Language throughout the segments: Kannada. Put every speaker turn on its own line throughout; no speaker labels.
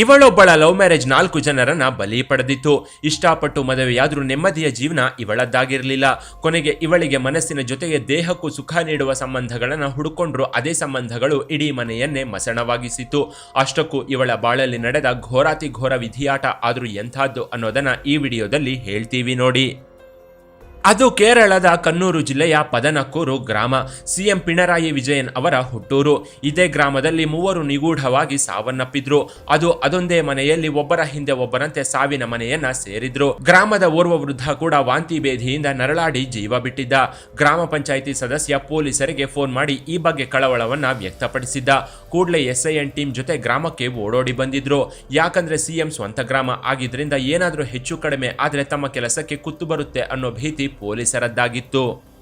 ಇವಳೊಬ್ಬಳ ಲವ್ ಮ್ಯಾರೇಜ್ ನಾಲ್ಕು ಜನರನ್ನ ಬಲಿ ಪಡೆದಿತ್ತು. ಇಷ್ಟಪಟ್ಟು ಮದುವೆಯಾದರೂ ನೆಮ್ಮದಿಯ ಜೀವನ ಇವಳದ್ದಾಗಿರಲಿಲ್ಲ. ಕೊನೆಗೆ ಇವಳಿಗೆ ಮನಸ್ಸಿನ ಜೊತೆಗೆ ದೇಹಕ್ಕೂ ಸುಖ ನೀಡುವ ಸಂಬಂಧಗಳನ್ನು ಹುಡುಕೊಂಡ್ರು. ಅದೇ ಸಂಬಂಧಗಳು ಇಡೀ ಮನೆಯನ್ನೇ ಮಸಣವಾಗಿಸಿತು ಅಷ್ಟಕ್ಕೂ ಇವಳ ಬಾಳಲ್ಲಿ ನಡೆದ ಘೋರಾತಿ ಘೋರ ವಿಧಿಯಾಟ ಆದರೂ ಎಂಥದ್ದು ಅನ್ನೋದನ್ನ ಈ ವಿಡಿಯೋದಲ್ಲಿ ಹೇಳ್ತೀವಿ ನೋಡಿ. ಅದು ಕೇರಳದ ಕನ್ನೂರು ಜಿಲ್ಲೆಯ ಪದನಕೂರು ಗ್ರಾಮ. ಸಿಎಂ ಪಿಣರಾಯಿ ವಿಜಯನ್ ಅವರ ಹುಟ್ಟೂರು. ಇದೇ ಗ್ರಾಮದಲ್ಲಿ ಮೂವರು ನಿಗೂಢವಾಗಿ ಸಾವನ್ನಪ್ಪಿದ್ರು. ಅದು ಅದೊಂದೇ ಮನೆಯಲ್ಲಿ ಒಬ್ಬರ ಹಿಂದೆ ಒಬ್ಬರಂತೆ ಸಾವಿನ ಮನೆಯನ್ನ ಸೇರಿದ್ರು. ಗ್ರಾಮದ ಓರ್ವ ವೃದ್ಧ ಕೂಡ ವಾಂತಿ ಭೇದಿಯಿಂದ ನರಳಾಡಿ ಜೀವ ಬಿಟ್ಟಿದ್ದ. ಗ್ರಾಮ ಪಂಚಾಯಿತಿ ಸದಸ್ಯ ಪೊಲೀಸರಿಗೆ ಫೋನ್ ಮಾಡಿ ಈ ಬಗ್ಗೆ ಕಳವಳವನ್ನ ವ್ಯಕ್ತಪಡಿಸಿದ್ದ. ಕೂಡಲೇ ಎಸ್ಐಎನ್ ಟೀಮ್ ಜೊತೆ ಗ್ರಾಮಕ್ಕೆ ಓಡೋಡಿ ಬಂದಿದ್ರು. ಯಾಕಂದ್ರೆ ಸಿಎಂ ಸ್ವಂತ ಗ್ರಾಮ ಆಗಿದ್ರಿಂದ ಏನಾದರೂ ಹೆಚ್ಚು ಕಡಿಮೆ ಆದ್ರೆ ತಮ್ಮ ಕೆಲಸಕ್ಕೆ ಕುತ್ತು ಬರುತ್ತೆ ಅನ್ನೋ ಭೀತಿ ಪೊಲೀಸರದ್ದಾಗಿತ್ತು.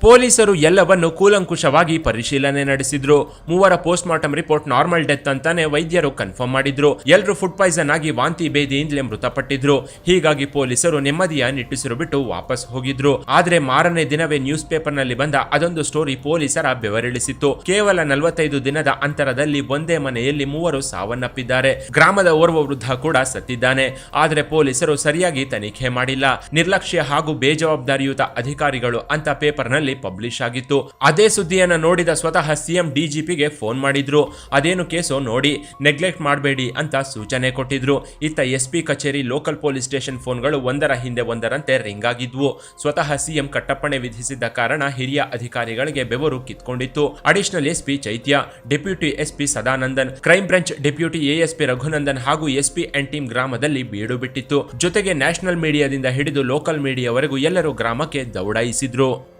ಪೊಲೀಸರು ಎಲ್ಲವನ್ನು ಕೂಲಂಕುಷವಾಗಿ ಪರಿಶೀಲನೆ ನಡೆಸಿದ್ರು. ಮೂವರ post mortem report normal death ಅಂತಾನೆ ವೈದ್ಯರು ಕನ್ಫರ್ಮ್ ಮಾಡಿದ್ರು. ಎಲ್ಲರೂ ಫುಡ್ ಪಾಯ್ಸನ್ ಆಗಿ ವಾಂತಿ ಬೇದಿಯಿಂದಲೇ ಮೃತಪಟ್ಟಿದ್ರು. ಹೀಗಾಗಿ ಪೊಲೀಸರು ನೆಮ್ಮದಿಯ ನಿಟ್ಟುಸಿರು ಬಿಟ್ಟು ವಾಪಸ್ ಹೋಗಿದ್ರು. ಆದ್ರೆ ಮಾರನೇ ದಿನವೇ ನ್ಯೂಸ್ ಪೇಪರ್ನಲ್ಲಿ ಬಂದ ಅದೊಂದು ಸ್ಟೋರಿ ಪೊಲೀಸರ ಬೆವರಿಳಿಸಿತ್ತು. ಕೇವಲ ನಲವತ್ತೈದು ದಿನದ ಅಂತರದಲ್ಲಿ ಒಂದೇ ಮನೆಯಲ್ಲಿ ಮೂವರು ಸಾವನ್ನಪ್ಪಿದ್ದಾರೆ. ಗ್ರಾಮದ ಓರ್ವ ವೃದ್ಧ ಕೂಡ ಸತ್ತಿದ್ದಾನೆ. ಆದ್ರೆ ಪೊಲೀಸರು ಸರಿಯಾಗಿ ತನಿಖೆ ಮಾಡಿಲ್ಲ. ನಿರ್ಲಕ್ಷ್ಯ ಹಾಗೂ ಬೇಜವಾಬ್ದಾರಿಯುತ ಅಧಿಕಾರಿಗಳು ಅಂತ ಪೇಪರ್ನಲ್ಲಿ ಪಬ್ಲಿಷ್ ಆಗಿತ್ತು. ಅದೇ ಸುದ್ದಿಯನ್ನ ನೋಡಿದ ಸ್ವತಃ ಸಿಎಂ ಡಿಜಿಪಿಗೆ ಫೋನ್ ಮಾಡಿದ್ರು. ಅದೇನು ಕೇಸು ನೋಡಿ ನೆಗ್ಲೆಕ್ಟ್ ಮಾಡಬೇಡಿ ಅಂತ ಸೂಚನೆ ಕೊಟ್ಟಿದ್ರು. ಇತ್ತ ಎಸ್ಪಿ ಕಚೇರಿ ಲೋಕಲ್ ಪೊಲೀಸ್ ಸ್ಟೇಷನ್ ಫೋನ್ಗಳು ಒಂದರ ಹಿಂದೆ ಒಂದರಂತೆ ರಿಂಗ್ ಆಗಿದ್ವು. ಸ್ವತಃ ಸಿಎಂ ಕಟ್ಟಪ್ಪಣೆ ವಿಧಿಸಿದ್ದ ಕಾರಣ ಹಿರಿಯ ಅಧಿಕಾರಿಗಳಿಗೆ ಬೆವರು ಕಿತ್ಕೊಂಡಿತ್ತು. Additional SP Chaitya, deputy SP Sadanandan, crime branch deputy ASP Raghunandan ಹಾಗೂ ಎಸ್ಪಿ ಅಂಡ್ ಟೀಮ್ ಗ್ರಾಮದಲ್ಲಿ ಬೀಡು ಬಿಟ್ಟಿತ್ತು. ಜೊತೆಗೆ ನ್ಯಾಷನಲ್ ಮೀಡಿಯಾದಿಂದ ಹಿಡಿದು ಲೋಕಲ್ ಮೀಡಿಯಾವರೆಗೂ ಎಲ್ಲರೂ ಗ್ರಾಮಕ್ಕೆ ದೌಡಾಯಿಸಿದ್ರು.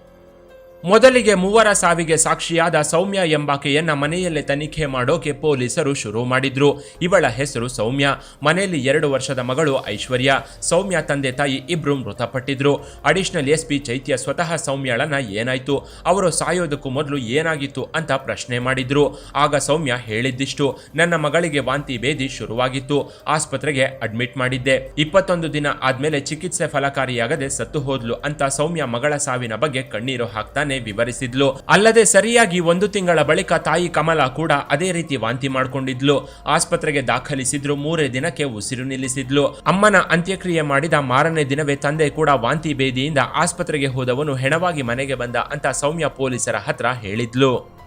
ಮೊದಲಿಗೆ ಮೂವರ ಸಾವಿಗೆ ಸಾಕ್ಷಿಯಾದ ಸೌಮ್ಯ ಎಂಬಾಕೆಯನ್ನ ಮನೆಯಲ್ಲೇ ತನಿಖೆ ಮಾಡೋಕೆ ಪೊಲೀಸರು ಶುರು ಮಾಡಿದ್ರು. ಇವಳ ಹೆಸರು ಸೌಮ್ಯ. ಮನೆಯಲ್ಲಿ ಎರಡು ವರ್ಷದ ಮಗಳು ಐಶ್ವರ್ಯ. ಸೌಮ್ಯ ತಂದೆ ತಾಯಿ ಇಬ್ರು ಮೃತಪಟ್ಟಿದ್ರು. ಅಡಿಷನಲ್ ಎಸ್ ಪಿ ಚೈತ್ಯ ಸ್ವತಃ ಸೌಮ್ಯಳನ್ನ ಏನಾಯ್ತು? ಅವರು ಸಾಯೋದಕ್ಕೂ ಮೊದಲು ಏನಾಗಿತ್ತು ಅಂತ ಪ್ರಶ್ನೆ ಮಾಡಿದ್ರು. ಆಗ ಸೌಮ್ಯ ಹೇಳಿದ್ದಿಷ್ಟು. ನನ್ನ ಮಗಳಿಗೆ ವಾಂತಿ ಭೇದಿ ಶುರುವಾಗಿತ್ತು. ಆಸ್ಪತ್ರೆಗೆ ಅಡ್ಮಿಟ್ ಮಾಡಿದ್ದೆ. ಇಪ್ಪತ್ತೊಂದು ದಿನ ಆದ್ಮೇಲೆ ಚಿಕಿತ್ಸೆ ಫಲಕಾರಿಯಾಗದೆ ಸತ್ತು ಹೋದ್ಲು ಅಂತ ಸೌಮ್ಯ ಮಗಳ ಸಾವಿನ ಬಗ್ಗೆ ಕಣ್ಣೀರು ಹಾಕ್ತಾನೆ ವಿವರಿಸಿದ್ಲು. ಅಲ್ಲದೆ ಸರಿಯಾಗಿ ಒಂದು ತಿಂಗಳ ಬಳಿಕ ತಾಯಿ ಕಮಲ ಕೂಡ ಅದೇ ರೀತಿ ವಾಂತಿ ಮಾಡ್ಕೊಂಡಿದ್ಲು. ಆಸ್ಪತ್ರೆಗೆ ದಾಖಲಿಸಿದ್ರು, ಮೂರೇ ದಿನಕ್ಕೆ ಉಸಿರು ನಿಲ್ಲಿಸಿದ್ಲು. ಅಮ್ಮನ ಅಂತ್ಯಕ್ರಿಯೆ ಮಾಡಿದ ಮಾರನೇ ದಿನವೇ ತಂದೆ ಕೂಡ ವಾಂತಿ ಭೇದಿಯಿಂದ ಆಸ್ಪತ್ರೆಗೆ ಹೋದವನು ಹೆಣವಾಗಿ ಮನೆಗೆ ಬಂದ ಅಂತ ಸೌಮ್ಯ ಪೊಲೀಸರ ಹತ್ರ ಹೇಳಿದ್ಲು.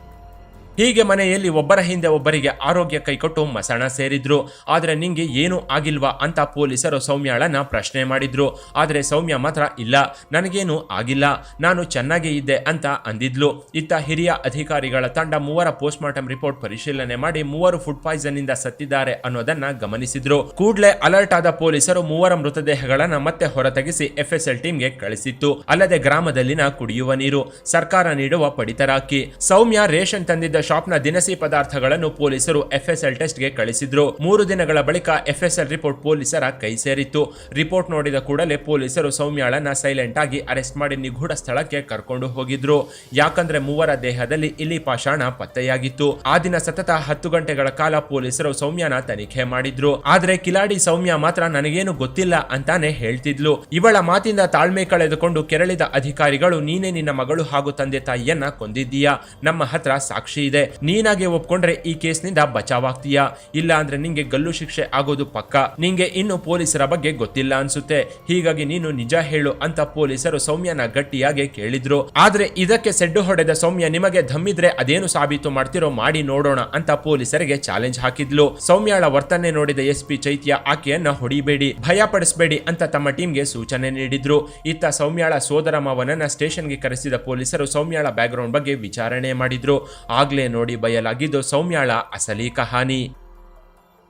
ಹೀಗೆ ಮನೆಯಲ್ಲಿ ಒಬ್ಬರ ಹಿಂದೆ ಒಬ್ಬರಿಗೆ ಆರೋಗ್ಯ ಕೈಕೊಟ್ಟು ಮಸಣ ಸೇರಿದ್ರು. ಆದರೆ ನಿಂಗೆ ಏನೂ ಆಗಿಲ್ವಾ ಅಂತ ಪೊಲೀಸರು ಸೌಮ್ಯಾಳನ್ನ ಪ್ರಶ್ನೆ ಮಾಡಿದ್ರು. ಆದರೆ ಸೌಮ್ಯ ಮಾತ್ರ ಇಲ್ಲ, ನನಗೇನು ಆಗಿಲ್ಲ, ನಾನು ಚೆನ್ನಾಗೇ ಇದ್ದೆ ಅಂತ ಅಂದಿದ್ಲು. ಇತ್ತ ಹಿರಿಯ ಅಧಿಕಾರಿಗಳ ತಂಡ ಮೂವರ ಪೋಸ್ಟ್ ರಿಪೋರ್ಟ್ ಪರಿಶೀಲನೆ ಮಾಡಿ ಮೂವರು ಫುಡ್ ಪಾಯ್ಸನ್ ಇಂದ ಸತ್ತಿದ್ದಾರೆ ಅನ್ನೋದನ್ನ ಗಮನಿಸಿದ್ರು. ಕೂಡಲೇ ಅಲರ್ಟ್ ಆದ ಪೊಲೀಸರು ಮೂವರ ಮೃತದೇಹಗಳನ್ನ ಮತ್ತೆ ಹೊರತೆಗೆಸಿ ಎಫ್ಎಸ್ಎಲ್ ಟೀಮ್ಗೆ ಕಳಿಸಿತ್ತು. ಅಲ್ಲದೆ ಗ್ರಾಮದಲ್ಲಿನ ಕುಡಿಯುವ ನೀರು, ಸರ್ಕಾರ ನೀಡುವ ಪಡಿತರ ಅಕ್ಕಿ ಸೌಮ್ಯ ರೇಷನ್ ತಂದಿದ್ದ ಶಾಪ್ನ ದಿನಸಿ ಪದಾರ್ಥಗಳನ್ನು ಪೊಲೀಸರು ಎಫ್ಎಸ್ಎಲ್ ಟೆಸ್ಟ್ಗೆ ಕಳಿಸಿದ್ರು. ಮೂರು ದಿನಗಳ ಬಳಿಕ ಎಫ್ಎಸ್ಎಲ್ ರಿಪೋರ್ಟ್ ಪೊಲೀಸರ ಕೈ ಸೇರಿತ್ತು. ರಿಪೋರ್ಟ್ ನೋಡಿದ ಕೂಡಲೇ ಪೊಲೀಸರು ಸೌಮ್ಯಾಳನ್ನ ಸೈಲೆಂಟ್ ಆಗಿ ಅರೆಸ್ಟ್ ಮಾಡಿ ನಿಗೂಢ ಸ್ಥಳಕ್ಕೆ ಕರ್ಕೊಂಡು ಹೋಗಿದ್ರು. ಯಾಕಂದ್ರೆ ಮೂವರ ದೇಹದಲ್ಲಿ ಇಲಿ ಪಾಷಾಣ ಪತ್ತೆಯಾಗಿತ್ತು. ಆ ದಿನ ಸತತ ಹತ್ತು ಗಂಟೆಗಳ ಕಾಲ ಪೊಲೀಸರು ಸೌಮ್ಯನ ತನಿಖೆ ಮಾಡಿದ್ರು. ಆದ್ರೆ ಕಿಲಾಡಿ ಸೌಮ್ಯ ಮಾತ್ರ ನನಗೇನು ಗೊತ್ತಿಲ್ಲ ಅಂತಾನೆ ಹೇಳ್ತಿದ್ಲು. ಇವಳ ಮಾತಿಂದ ತಾಳ್ಮೆ ಕಳೆದುಕೊಂಡು ಕೆರಳಿದ ಅಧಿಕಾರಿಗಳು, ನೀನೇ ನಿನ್ನ ಮಗಳು ಹಾಗೂ ತಂದೆ ತಾಯಿಯನ್ನ ಕೊಂದಿದ್ದೀಯಾ? ನಮ್ಮ ಹತ್ರ ಸಾಕ್ಷಿ ಇದೆ. ನೀನಾಗೆ ಒಪ್ಕೊಂಡ್ರೆ ಈ ಕೇಸ್ನಿಂದ ಬಚಾವಾಗ್ತೀಯಾ? ಇಲ್ಲ ಅಂದ್ರೆ ನಿಂಗೆ ಗಲ್ಲು ಶಿಕ್ಷೆ ಆಗೋದು ಪಕ್ಕ? ನಿಂಗೆ ಇನ್ನು ಪೊಲೀಸರ ಬಗ್ಗೆ ಗೊತ್ತಿಲ್ಲ ಅನ್ಸುತ್ತೆ. ಹೀಗಾಗಿ ನೀನು ನಿಜ ಹೇಳು ಅಂತ ಪೊಲೀಸರು ಸೌಮ್ಯನ ಗಟ್ಟಿಯಾಗಿ ಕೇಳಿದ್ರು. ಆದ್ರೆ ಇದಕ್ಕೆ ಸೆಡ್ಡು ಹೊಡೆದ ಸೌಮ್ಯ ನಿಮಗೆ ಧಮ್ಮಿದ್ರೆ ಅದೇನು ಸಾಬೀತು ಮಾಡ್ತಿರೋ ಮಾಡಿ ನೋಡೋಣ ಅಂತ ಪೊಲೀಸರಿಗೆ ಚಾಲೆಂಜ್ ಹಾಕಿದ್ಲು. ಸೌಮ್ಯಾಳ ವರ್ತನೆ ನೋಡಿದ ಎಸ್ ಪಿ ಚೈತ್ಯ, ಆಕೆಯನ್ನ ಹೊಡಿಬೇಡಿ, ಭಯ ಪಡಿಸಬೇಡಿ ಅಂತ ತಮ್ಮ ಟೀಮ್ಗೆ ಸೂಚನೆ ನೀಡಿದ್ರು. ಇತ್ತ ಸೌಮ್ಯಾಳ ಸೋದರ ಮಾವನನ್ನ ಸ್ಟೇಷನ್ಗೆ ಕರೆಸಿದ ಪೊಲೀಸರು ಸೌಮ್ಯಾಳ ಬ್ಯಾಕ್ಗ್ರೌಂಡ್ ಬಗ್ಗೆ ವಿಚಾರಣೆ ಮಾಡಿದ್ರು. ಆಗ್ಲೇ ನೋಡಿ ಬಯಲಾಗಿದ್ದು ಸೌಮ್ಯಾಳ ಅಸಲಿ ಕಹಾನಿ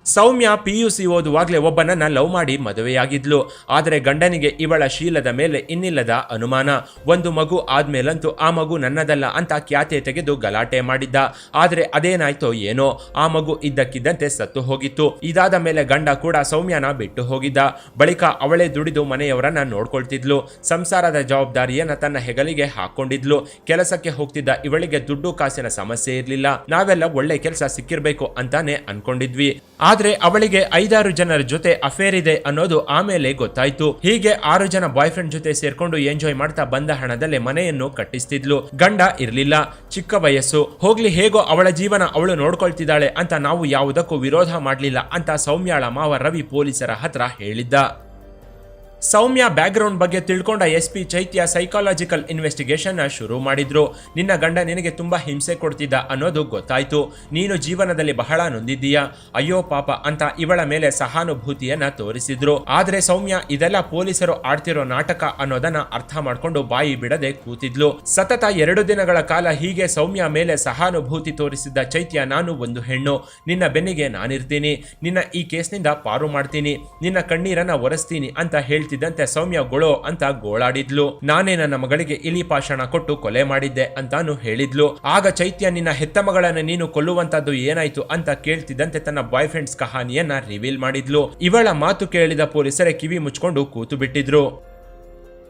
ಸೌಮ್ಯ ಸಿ ಓದುವಾಗಲೇ ಒಬ್ಬನನ್ನ ಲವ್ ಮಾಡಿ ಮದುವೆಯಾಗಿದ್ಲು. ಆದರೆ ಗಂಡನಿಗೆ ಇವಳ ಶೀಲದ ಮೇಲೆ ಇನ್ನಿಲ್ಲದ ಅನುಮಾನ. ಒಂದು ಮಗು ಆದ್ಮೇಲಂತೂ ಆ ಮಗು ನನ್ನದಲ್ಲ ಅಂತ ಖ್ಯಾತೆ ತೆಗೆದು ಗಲಾಟೆ ಮಾಡಿದ್ದ. ಆದರೆ ಅದೇನಾಯ್ತೋ ಏನೋ, ಆ ಮಗು ಇದ್ದಕ್ಕಿದ್ದಂತೆ ಸತ್ತು ಹೋಗಿತ್ತು. ಇದಾದ ಮೇಲೆ ಗಂಡ ಕೂಡ ಸೌಮ್ಯನ ಬಿಟ್ಟು ಹೋಗಿದ್ದ. ಬಳಿಕ ಅವಳೇ ದುಡಿದು ಮನೆಯವರನ್ನ ನೋಡ್ಕೊಳ್ತಿದ್ಲು. ಸಂಸಾರದ ಜವಾಬ್ದಾರಿಯನ್ನ ತನ್ನ ಹೆಗಲಿಗೆ ಹಾಕೊಂಡಿದ್ಲು. ಕೆಲಸಕ್ಕೆ ಹೋಗ್ತಿದ್ದ ಇವಳಿಗೆ ದುಡ್ಡು ಕಾಸಿನ ಸಮಸ್ಯೆ ಇರಲಿಲ್ಲ. ನಾವೆಲ್ಲ ಒಳ್ಳೆ ಕೆಲಸ ಸಿಕ್ಕಿರ್ಬೇಕು ಅಂತಾನೆ ಅನ್ಕೊಂಡಿದ್ವಿ. ಆದ್ರೆ ಅವಳಿಗೆ ಐದಾರು ಜನರ ಜೊತೆ ಅಫೇರ್ ಇದೆ ಅನ್ನೋದು ಆಮೇಲೆ ಗೊತ್ತಾಯ್ತು. ಹೀಗೆ ಆರು ಜನ ಬಾಯ್ ಫ್ರೆಂಡ್ ಜೊತೆ ಸೇರ್ಕೊಂಡು ಎಂಜಾಯ್ ಮಾಡ್ತಾ ಬಂದ ಹಣದಲ್ಲೇ ಮನೆಯನ್ನು ಕಟ್ಟಿಸ್ತಿದ್ಲು. ಗಂಡ ಇರ್ಲಿಲ್ಲ. ಚಿಕ್ಕ ವಯಸ್ಸು. ಹೋಗ್ಲಿ, ಹೇಗೋ ಅವಳ ಜೀವನ ಅವಳು ನೋಡ್ಕೊಳ್ತಿದ್ದಾಳೆ ಅಂತ ನಾವು ಯಾವುದಕ್ಕೂ ವಿರೋಧ ಮಾಡಲಿಲ್ಲ ಅಂತ ಸೌಮ್ಯಾಳ ಮಾವ ರವಿ ಪೊಲೀಸರ ಹತ್ರ ಹೇಳಿದ್ದ. ಸೌಮ್ಯ ಬ್ಯಾಕ್ಗ್ರೌಂಡ್ ಬಗ್ಗೆ ತಿಳ್ಕೊಂಡ S P Chaitya psychological investigation ಶುರು ಮಾಡಿದ್ರು. ನಿನ್ನ ಗಂಡ ನಿನಗೆ ತುಂಬಾ ಹಿಂಸೆ ಕೊಡ್ತಿದ್ದ ಅನ್ನೋದು ಗೊತ್ತಾಯ್ತು. ನೀನು ಜೀವನದಲ್ಲಿ ಬಹಳ ನೊಂದಿದ್ದೀಯಾ. ಅಯ್ಯೋ ಪಾಪ ಅಂತ ಇವಳ ಮೇಲೆ ಸಹಾನುಭೂತಿಯನ್ನ ತೋರಿಸಿದ್ರು. ಆದ್ರೆ ಸೌಮ್ಯ ಇದೆಲ್ಲ ಪೊಲೀಸರು ಆಡ್ತಿರೋ ನಾಟಕ ಅನ್ನೋದನ್ನ ಅರ್ಥ ಮಾಡ್ಕೊಂಡು ಬಾಯಿ ಬಿಡದೆ ಕೂತಿದ್ಲು. ಸತತ ಎರಡು ದಿನಗಳ ಕಾಲ ಹೀಗೆ ಸೌಮ್ಯ ಮೇಲೆ ಸಹಾನುಭೂತಿ ತೋರಿಸಿದ್ದ ಚೈತ್ಯ ನಾನು ಒಂದು ಹೆಣ್ಣು. ನಿನ್ನ ಬೆನ್ನಿಗೆ ನಾನಿರ್ತೀನಿ. ನಿನ್ನ ಈ ಕೇಸ್ನಿಂದ ಪಾರು ಮಾಡ್ತೀನಿ. ನಿನ್ನ ಕಣ್ಣೀರನ್ನ ಒರೆಸ್ತೀನಿ ಅಂತ ಹೇಳ್ತಿದ್ದಂತೆ ಸೌಮ್ಯ ಗೊಳೋ ಅಂತ ಗೋಳಾಡಿದ್ಲು. ನಾನೇ ನನ್ನ ಮಗಳಿಗೆ ಇಲಿ ಪಾಷಾಣ ಕೊಟ್ಟು ಕೊಲೆ ಮಾಡಿದ್ದೆ ಅಂತಾನು ಹೇಳಿದ್ಲು. ಆಗ ಚೈತ್ಯ, ನಿನ್ನ ಹೆತ್ತ ಮಗಳನ್ನ ನೀನು ಕೊಲ್ಲುವಂತದ್ದು ಏನಾಯ್ತು ಅಂತ ಕೇಳ್ತಿದ್ದಂತೆ ತನ್ನ ಬಾಯ್ ಫ್ರೆಂಡ್ಸ್ ಕಹಾನಿಯನ್ನ ರಿವೀಲ್ ಮಾಡಿದ್ಲು. ಇವಳ ಮಾತು ಕೇಳಿದ ಪೊಲೀಸರೇ ಕಿವಿ ಮುಚ್ಕೊಂಡು ಕೂತು ಬಿಟ್ಟಿದ್ರು.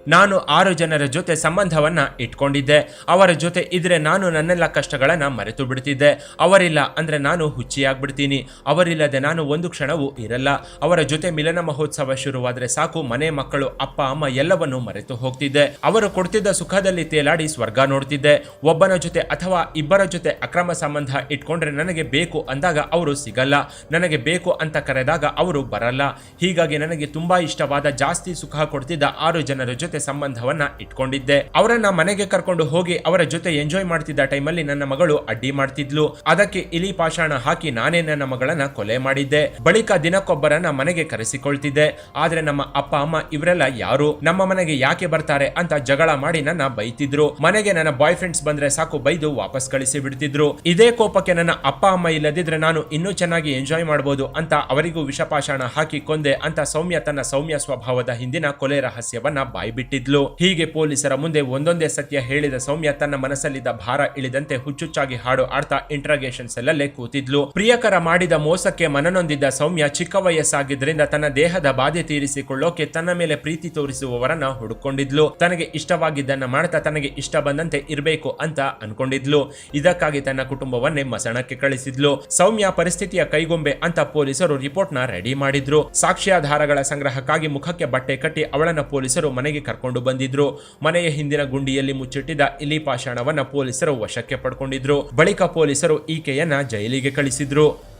ನಾನು ಆರು ಜನರ ಜೊತೆ ಸಂಬಂಧವನ್ನ ಇಟ್ಕೊಂಡಿದ್ದೆ. ಅವರ ಜೊತೆ ಇದ್ರೆ ನಾನು ನನ್ನೆಲ್ಲ ಕಷ್ಟಗಳನ್ನ ಮರೆತು ಬಿಡ್ತಿದ್ದೆ. ಅವರಿಲ್ಲ ಅಂದ್ರೆ ನಾನು ಹುಚ್ಚಿಯಾಗ್ಬಿಡ್ತೀನಿ. ಅವರಿಲ್ಲದೆ ನಾನು ಒಂದು ಕ್ಷಣವೂ ಇರಲ್ಲ. ಅವರ ಜೊತೆ ಮಿಲನ ಮಹೋತ್ಸವ ಶುರುವಾದ್ರೆ ಸಾಕು. ಮನೆ ಮಕ್ಕಳು, ಅಪ್ಪ, ಅಮ್ಮ ಎಲ್ಲವನ್ನು ಮರೆತು ಹೋಗ್ತಿದ್ದೆ. ಅವರು ಕೊಡ್ತಿದ್ದ ಸುಖದಲ್ಲಿ ತೇಲಾಡಿ ಸ್ವರ್ಗ ನೋಡ್ತಿದ್ದೆ. ಒಬ್ಬನ ಜೊತೆ ಅಥವಾ ಇಬ್ಬರ ಜೊತೆ ಅಕ್ರಮ ಸಂಬಂಧ ಇಟ್ಕೊಂಡ್ರೆ ನನಗೆ ಬೇಕು ಅಂದಾಗ ಅವರು ಸಿಗಲ್ಲ. ನನಗೆ ಬೇಕು ಅಂತ ಕರೆದಾಗ ಅವರು ಬರಲ್ಲ. ಹೀಗಾಗಿ ನನಗೆ ತುಂಬಾ ಇಷ್ಟವಾದ ಜಾಸ್ತಿ ಸುಖ ಕೊಡ್ತಿದ್ದ ಆರು ಜನರ ಜೊತೆ ಸಂಬಂಧವನ್ನ ಇಟ್ಕೊಂಡಿದ್ದೆ. ಅವರನ್ನ ಮನೆಗೆ ಕರ್ಕೊಂಡು ಹೋಗಿ ಅವರ ಜೊತೆ ಎಂಜಾಯ್ ಮಾಡ್ತಿದ್ದ ಟೈಮಲ್ಲಿ ನನ್ನ ಮಗಳು ಅಡ್ಡಿ ಮಾಡ್ತಿದ್ಲು. ಅದಕ್ಕೆ ಇಲಿ ಪಾಷಾಣ ಹಾಕಿ ನಾನೇ ನನ್ನ ಮಗಳನ್ನ ಕೊಲೆ ಮಾಡಿದ್ದೆ. ಬಳಿಕ ದಿನಕ್ಕೊಬ್ಬರನ್ನ ಮನೆಗೆ ಕರೆಸಿಕೊಳ್ತಿದ್ದೆ. ಆದ್ರೆ ನಮ್ಮ ಅಪ್ಪ, ಅಮ್ಮ ಇವರೆಲ್ಲ ಯಾರು? ನಮ್ಮ ಮನೆಗೆ ಯಾಕೆ ಬರ್ತಾರೆ ಅಂತ ಜಗಳ ಮಾಡಿ ನನ್ನ ಬೈತಿದ್ರು. ಮನೆಗೆ ನನ್ನ ಬಾಯ್ ಫ್ರೆಂಡ್ಸ್ ಬಂದ್ರೆ ಸಾಕು ಬೈದು ವಾಪಸ್ ಕಳಿಸಿ ಬಿಡ್ತಿದ್ರು. ಇದೇ ಕೋಪಕ್ಕೆ ನನ್ನ ಅಪ್ಪ, ಅಮ್ಮ ಇಲ್ಲದಿದ್ರೆ ನಾನು ಇನ್ನೂ ಚೆನ್ನಾಗಿ ಎಂಜಾಯ್ ಮಾಡಬಹುದು ಅಂತ ಅವರಿಗೂ ವಿಷಪಾಷಾಣ ಹಾಕಿ ಕೊಂದೆ ಅಂತ ಸೌಮ್ಯ ತನ್ನ ಸೌಮ್ಯ ಸ್ವಭಾವದ ಹಿಂದಿನ ಕೊಲೆ ರಹಸ್ಯವನ್ನ ಬಾಯ್ಬಿಟ್ಟಿದ್ಲು ಹೀಗೆ ಪೊಲೀಸರ ಮುಂದೆ ಒಂದೊಂದೇ ಸತ್ಯ ಹೇಳಿದ ಸೌಮ್ಯ ತನ್ನ ಮನಸ್ಸಲ್ಲಿದ್ದ ಭಾರ ಇಳಿದಂತೆ ಹುಚ್ಚುಚ್ಚಾಗಿ ಹಾಡು ಆಡ್ತಾ ಇಂಟ್ರಾಗೇಷನ್ ಸೆಲ್ಲಲ್ಲೇ ಕೂತಿದ್ಲು. ಪ್ರಿಯಕರ ಮಾಡಿದ ಮೋಸಕ್ಕೆ ಮನನೊಂದಿದ್ದ ಸೌಮ್ಯ ಚಿಕ್ಕ ವಯಸ್ಸಾಗಿದ್ದರಿಂದ ತನ್ನ ದೇಹದ ಬಾಧೆ ತೀರಿಸಿಕೊಳ್ಳೋಕೆ ತನ್ನ ಮೇಲೆ ಪ್ರೀತಿ ತೋರಿಸುವವರನ್ನ ಹುಡುಕೊಂಡಿದ್ಲು. ತನಗೆ ಇಷ್ಟವಾಗಿದ್ದನ್ನ ಮಾಡ್ತಾ ತನಗೆ ಇಷ್ಟ ಬಂದಂತೆ ಇರಬೇಕು ಅಂತ ಅನ್ಕೊಂಡಿದ್ಲು. ಇದಕ್ಕಾಗಿ ತನ್ನ ಕುಟುಂಬವನ್ನೇ ಮಸಣಕ್ಕೆ ಕಳಿಸಿದ್ಲು. ಸೌಮ್ಯ ಪರಿಸ್ಥಿತಿಯ ಕೈಗೊಂಬೆ ಅಂತ ಪೊಲೀಸರು ರಿಪೋರ್ಟ್ನ ರೆಡಿ ಮಾಡಿದ್ರು. ಸಾಕ್ಷ್ಯಾಧಾರಗಳ ಸಂಗ್ರಹಕ್ಕಾಗಿ ಮುಖಕ್ಕೆ ಬಟ್ಟೆ ಕಟ್ಟಿ ಅವಳನ್ನ ಪೊಲೀಸರು ಮನೆಗೆ ಕರ್ಕೊಂಡು ಬಂದಿದ್ರು. ಮನೆಯ ಹಿಂದಿನ ಗುಂಡಿಯಲ್ಲಿ ಮುಚ್ಚಿಟ್ಟಿದ್ದ ಇಲಿ ಪಾಷಾಣವನ್ನ ಪೊಲೀಸರು ವಶಕ್ಕೆ ಪಡ್ಕೊಂಡಿದ್ರು. ಬಳಿಕ ಪೊಲೀಸರು ಈಕೆಯನ್ನ ಜೈಲಿಗೆ ಕಳಿಸಿದ್ರು.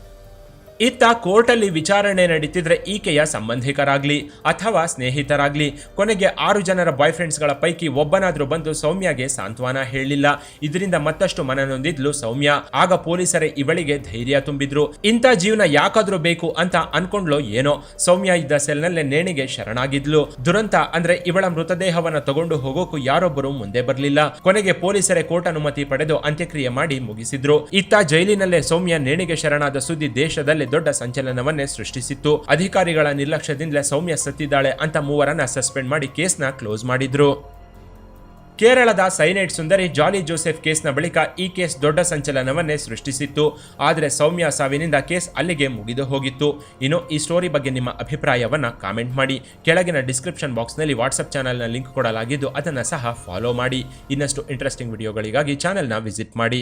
ಇತ್ತ ಕೋರ್ಟಲ್ಲಿ ವಿಚಾರಣೆ ನಡೀತಿದ್ರೆ ಈಕೆಯ ಸಂಬಂಧಿಕರಾಗ್ಲಿ ಅಥವಾ ಸ್ನೇಹಿತರಾಗ್ಲಿ. ಕೊನೆಗೆ ಆರು ಜನರ ಬಾಯ್ ಫ್ರೆಂಡ್ಸ್ಗಳ ಪೈಕಿ ಒಬ್ಬನಾದ್ರೂ ಬಂದು ಸೌಮ್ಯಗೆ ಸಾಂತ್ವನ ಹೇಳಿಲ್ಲ. ಇದರಿಂದ ಮತ್ತಷ್ಟು ಮನನೊಂದಿದ್ಲು ಸೌಮ್ಯ. ಆಗ ಪೊಲೀಸರೇ ಇವಳಿಗೆ ಧೈರ್ಯ ತುಂಬಿದ್ರು. ಇಂಥ ಜೀವನ ಯಾಕಾದ್ರೂ ಬೇಕು ಅಂತ ಅನ್ಕೊಂಡ್ಲೋ ಏನೋ. ಸೌಮ್ಯ ಇದ್ದ ಸೆಲ್ನಲ್ಲೇ ನೇಣಿಗೆ ಶರಣಾಗಿದ್ಲು. ದುರಂತ ಅಂದ್ರೆ ಇವಳ ಮೃತದೇಹವನ್ನ ತಗೊಂಡು ಹೋಗೋಕು ಯಾರೊಬ್ಬರು ಮುಂದೆ ಬರಲಿಲ್ಲ. ಕೊನೆಗೆ ಪೊಲೀಸರೇ ಕೋರ್ಟ್ ಅನುಮತಿ ಪಡೆದು ಅಂತ್ಯಕ್ರಿಯೆ ಮಾಡಿ ಮುಗಿಸಿದ್ರು. ಇತ್ತ ಜೈಲಿನಲ್ಲೇ ಸೌಮ್ಯ ನೇಣಿಗೆ ಶರಣಾದ ಸುದ್ದಿ ದೇಶದಲ್ಲಿ ದೊಡ್ಡ ಸಂಚಲನವನ್ನೇ ಸೃಷ್ಟಿಸಿತ್ತು. ಅಧಿಕಾರಿಗಳ ನಿರ್ಲಕ್ಷ್ಯದಿಂದಲೇ ಸೌಮ್ಯ ಸತ್ತಿದ್ದಾಳೆ ಅಂತ ಮೂವರನ್ನ ಸಸ್ಪೆಂಡ್ ಮಾಡಿ ಕೇಸ್ನ ಕ್ಲೋಸ್ ಮಾಡಿದ್ರು. ಕೇರಳದ ಸೈನೈಟ್ ಸುಂದರಿ ಜಾಲಿ ಜೋಸೆಫ್ ಕೇಸ್ನ ಬಳಿಕ ಈ ಕೇಸ್ ದೊಡ್ಡ ಸಂಚಲನವನ್ನೇ ಸೃಷ್ಟಿಸಿತ್ತು. ಆದರೆ ಸೌಮ್ಯ ಸಾವಿನಿಂದ ಕೇಸ್ ಅಲ್ಲಿಗೆ ಮುಗಿದು ಹೋಗಿತ್ತು. ಇನ್ನು ಈ ಸ್ಟೋರಿ ಬಗ್ಗೆ ನಿಮ್ಮ ಅಭಿಪ್ರಾಯವನ್ನು ಕಾಮೆಂಟ್ ಮಾಡಿ. ಕೆಳಗಿನ ಡಿಸ್ಕ್ರಿಪ್ಷನ್ ಬಾಕ್ಸ್ನಲ್ಲಿ ವಾಟ್ಸಪ್ ಚಾನಲ್ನ ಲಿಂಕ್ ಕೊಡಲಾಗಿದ್ದು ಅದನ್ನು ಸಹ ಫಾಲೋ ಮಾಡಿ. ಇನ್ನಷ್ಟು ಇಂಟ್ರೆಸ್ಟಿಂಗ್ ವಿಡಿಯೋಗಳಿಗಾಗಿ ಚಾನೆಲ್ನ ವಿಸಿಟ್ ಮಾಡಿ.